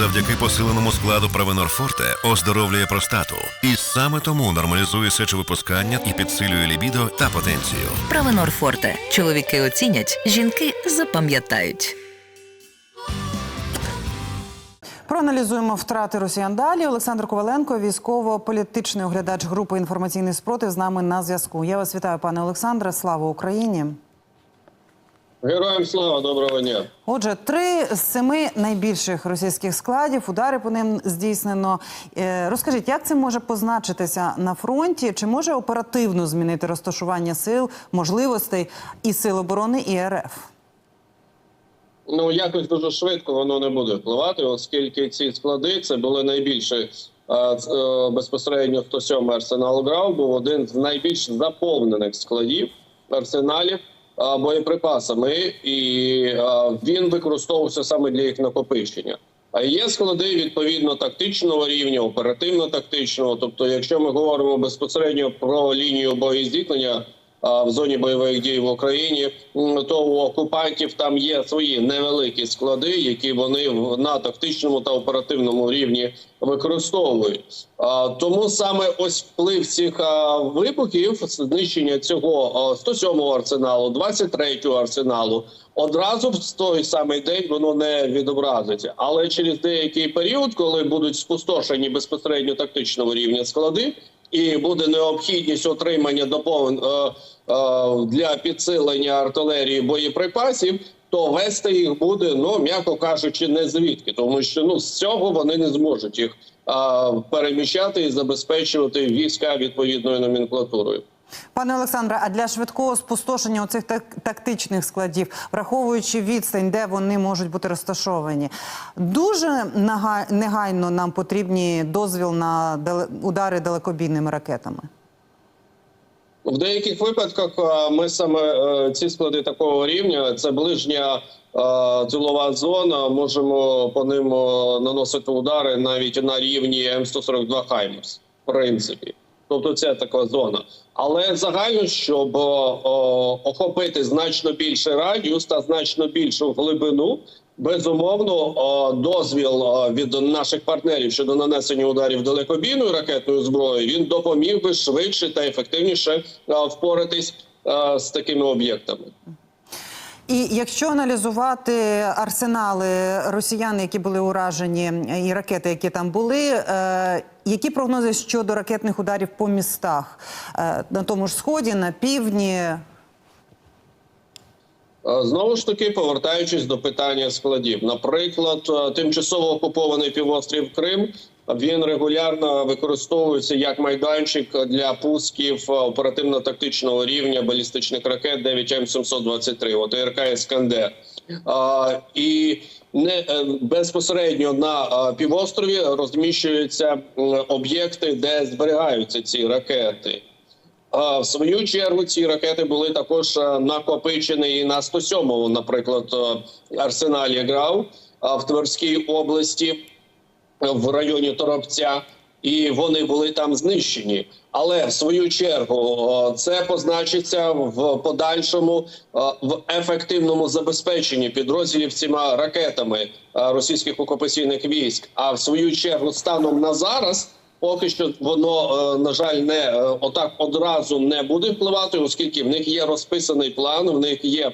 Завдяки посиленому складу Правенор Форте оздоровлює простату. І саме тому нормалізує сечовипускання і підсилює лібідо та потенцію. Правенор Форте. Чоловіки оцінять, жінки запам'ятають. Проаналізуємо втрати росіян далі. Олександр Коваленко, військово-політичний оглядач групи інформаційний спротив, з нами на зв'язку. Я вас вітаю, пане Олександре. Слава Україні. Героям слава доброго дня. Отже, три з семи найбільших російських складів, удари по ним здійснено. Е, Розкажіть, як це може позначитися на фронті? Чи може оперативно змінити розташування сил, можливостей і сил оборони і РФ? Ну якось дуже швидко воно не буде впливати, оскільки ці склади це були найбільші е, е, безпосередньо 107 арсенал ГРАУ був один з найбільш заповнених складів арсеналів боєприпасами, і він використовувався саме для їх накопичення. А є склади відповідно тактичного рівня, оперативно-тактичного. Тобто, якщо ми говоримо безпосередньо про лінію боєзіткнення а, в зоні бойових дій в Україні, то у окупантів там є свої невеликі склади, які вони на тактичному та оперативному рівні використовують. Тому саме ось вплив цих вибухів, знищення цього а, 107-го арсеналу, 23-го арсеналу, одразу в той самий день воно не відобразиться. Але через деякий період, коли будуть спустошені безпосередньо тактичного рівня склади, і буде необхідність отримання доповнень е, для підсилення артилерії боєприпасів, то вести їх буде, ну м'яко кажучи, не звідки, тому що ну з цього вони не зможуть їх а, переміщати і забезпечувати війська відповідною номенклатурою. Пане Олександре, а для швидкого спустошення оцих так- тактичних складів, враховуючи відстань, де вони можуть бути розташовані, дуже негайно нам потрібні дозвіл на удари далекобійними ракетами. В деяких випадках ми саме е, ці склади такого рівня, це ближня е, тилова зона. Можемо по ним е, наносити удари навіть на рівні М142 Хаймерс, в принципі. Тобто це така зона. Але загально, щоб о, охопити значно більший радіус та значно більшу глибину, безумовно, о, дозвіл від наших партнерів щодо нанесення ударів далекобійною ракетною зброєю він допоміг би швидше та ефективніше впоратись е, з такими об'єктами. І якщо аналізувати арсенали росіян, які були уражені, і ракети, які там були, е, які прогнози щодо ракетних ударів по містах Е, на тому ж сході, на півдні? Е, Знову ж таки, повертаючись до питання складів, наприклад, тимчасово окупований півострів Крим він регулярно використовується як майданчик для пусків е, оперативно-тактичного рівня балістичних ракет 9М723, от РК Іскандер. І не е, безпосередньо на е, півострові розміщуються об'єкти, де зберігаються ці ракети. В свою чергу ці ракети були також накопичені і на 107-му, наприклад, арсеналі ГРАУ в Тверській області в районі Торопця, і вони були там знищені. Але в свою чергу це позначиться в подальшому е, в ефективному забезпеченні підрозділів цими ракетами е, російських окупаційних військ. А в свою чергу, станом на зараз. Поки що воно е, на жаль не отак одразу не буде впливати, оскільки в них є розписаний план, в них є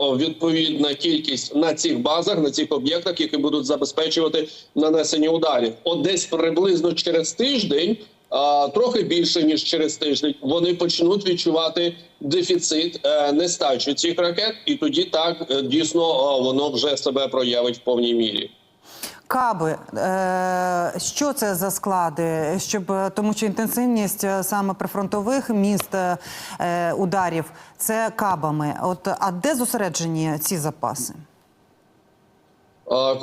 відповідна кількість на цих базах, на цих об'єктах, які будуть забезпечувати нанесення ударів. От десь приблизно через тиждень, трохи більше ніж через тиждень, вони почнуть відчувати дефіцит е, нестачу цих ракет, і тоді так е, дійсно е, воно вже себе проявить в повній мірі. Каби, е, що це за склади? Щоб е, тому, що інтенсивність е, саме прифронтових міст ударів це кабами. От а де зосереджені ці запаси? Е,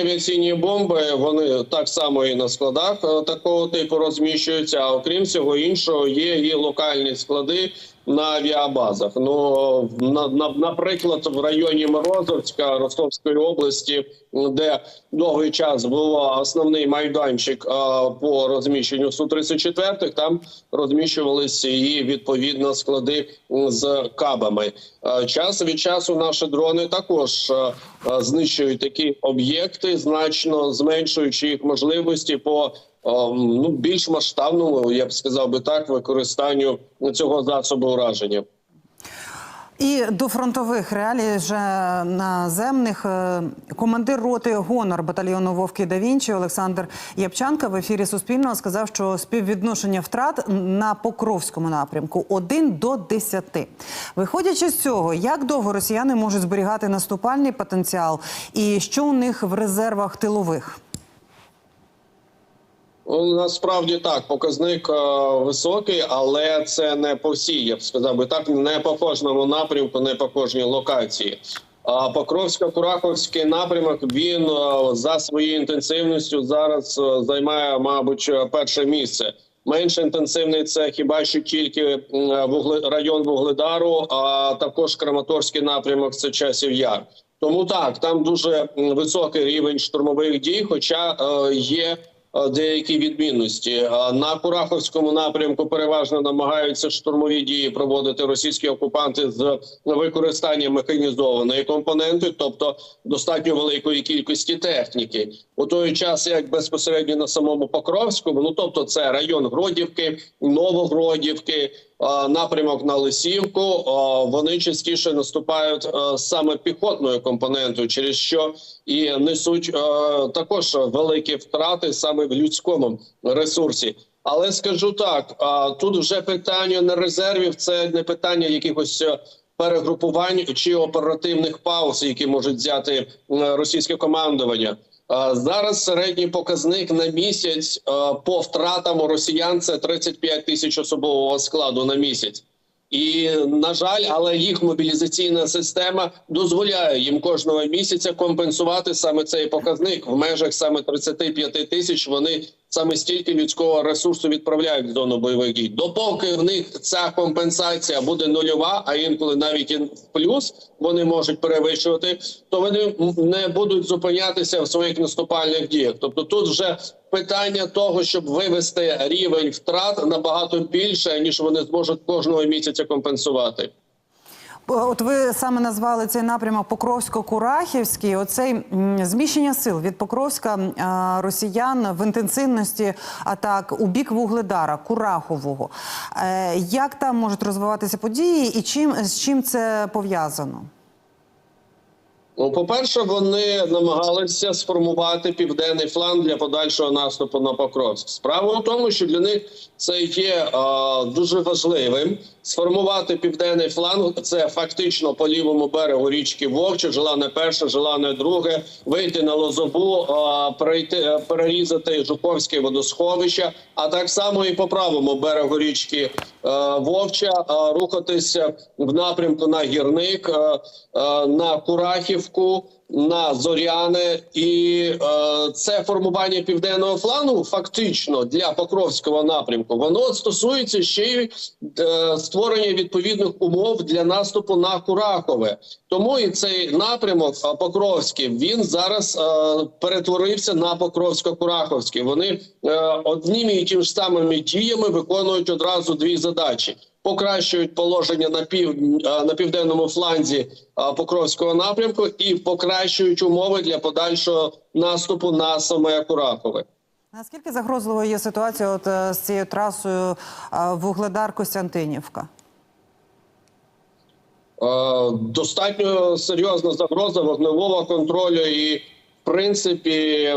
авіаційні бомби вони так само і на складах такого типу розміщуються. А окрім всього іншого, є і локальні склади, на авіабазах. Ну на, на, наприклад, в районі Морозовська Ростовської області, де довгий час був основний майданчик а, по розміщенню су 34 там розміщувалися і відповідно склади з кабами. А, час від часу наші дрони також а, знищують такі об'єкти, значно зменшуючи їх можливості по ну більш масштабному, я б сказав би так, використанню цього засобу ураження. І до фронтових реалій вже наземних е, командир роти гонор батальйону Вовки да Вінчі Олександр Япчанка в ефірі Суспільного сказав, що співвідношення втрат на Покровському напрямку 1 до 10. Виходячи з цього, як довго росіяни можуть зберігати наступальний потенціал, і що у них в резервах тилових? Ну, Насправді так, показник е, високий, але це не по всій, я б сказав би так, не по кожному напрямку, не по кожній локації. А Покровсько-Кураховський напрямок він е, за своєю інтенсивністю зараз е, займає, мабуть, перше місце. Менш інтенсивний це хіба що тільки район Вугледару, а також Краматорський напрямок це часів яр. Тому так, там дуже високий рівень штурмових дій, хоча є деякі відмінності. Е, На Кураховському напрямку переважно намагаються штурмові дії проводити російські окупанти з використанням механізованої компоненти, тобто достатньо великої кількості техніки. У той час, як безпосередньо на самому Покровському, ну тобто це район Гродівки, Новогродівки. Е, Напрямок на Лисівку е, вони частіше наступають е, саме піхотною компонентою, через що і несуть також великі втрати саме в людському ресурсі. Але скажу так: тут вже питання не резервів, це не питання якихось перегрупувань чи оперативних пауз, які можуть взяти російське командування. Зараз середній показник на місяць по втратам росіян це 35 тисяч особового складу на місяць. І на жаль, але їх мобілізаційна система дозволяє їм кожного місяця компенсувати саме цей показник в межах саме 35 тисяч. Вони саме стільки людського ресурсу відправляють в зону бойових дій. Допоки в них ця компенсація буде нульова, а інколи навіть і в плюс вони можуть перевищувати, то вони не будуть зупинятися в своїх наступальних діях. Тобто, тут вже питання того, щоб вивести рівень втрат набагато більше, ніж вони зможуть кожного місяця компенсувати. От ви саме назвали цей напрямок Покровсько-Курахівський. Оцей зміщення сил від Покровська росіян в інтенсивності атак у бік Вугледара, Курахового. Е, як там можуть розвиватися події, і чим з чим це пов'язано? Ну, по-перше, вони намагалися сформувати південний фланг для подальшого наступу на Покровськ. Справа в тому, що для них це є е, дуже важливим. Сформувати південний фланг це фактично по лівому берегу річки Вовче, желане перше, желане друге, вийти на Лозову, е, перейти, перерізати Жуковське водосховище, а так само і по правому берегу річки е, Вовча е, рухатися в напрямку на гірник, е, е, на Курахівку. На зоряне і е, це формування південного флангу фактично для Покровського напрямку. Воно стосується ще й е, створення відповідних умов для наступу на Курахове. Тому і цей напрямок е, Покровський він зараз е, перетворився на Покровсько-Кураховський. Вони е, одніми і тим ж самими діями виконують одразу дві задачі покращують положення на пів на південному фланзі Покровського напрямку і покращують умови для подальшого наступу на саме Курахове. Наскільки загрозливою є ситуація от, е, з цією трасою Вугледар-Костянтинівка? Е, достатньо серйозна загроза вогневого контролю і. Принципі,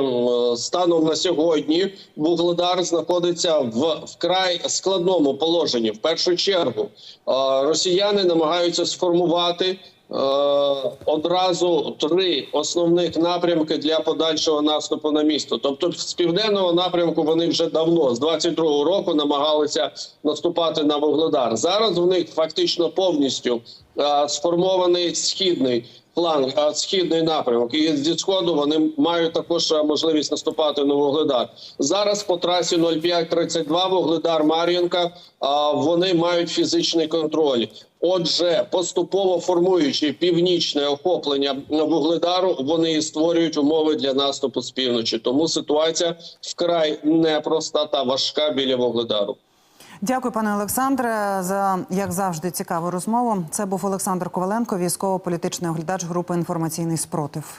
станом на сьогодні Вугледар знаходиться в вкрай складному положенні. В першу чергу росіяни намагаються сформувати е, одразу три основних напрямки для подальшого наступу на місто. Тобто, з південного напрямку вони вже давно, з 22-го року, намагалися наступати на Вугледар. Зараз в них фактично повністю е, сформований східний фланг, а, східний напрямок. І зі сходу вони мають також можливість наступати на Вугледар. Зараз по трасі 0532 Вугледар Мар'їнка. Вони мають фізичний контроль. Отже, поступово формуючи північне охоплення Вугледару, вони і створюють умови для наступу з півночі. Тому ситуація вкрай непроста та важка біля Вугледару. Дякую, пане Олександре, за як завжди цікаву розмову. Це був Олександр Коваленко, військово-політичний оглядач групи інформаційний спротив.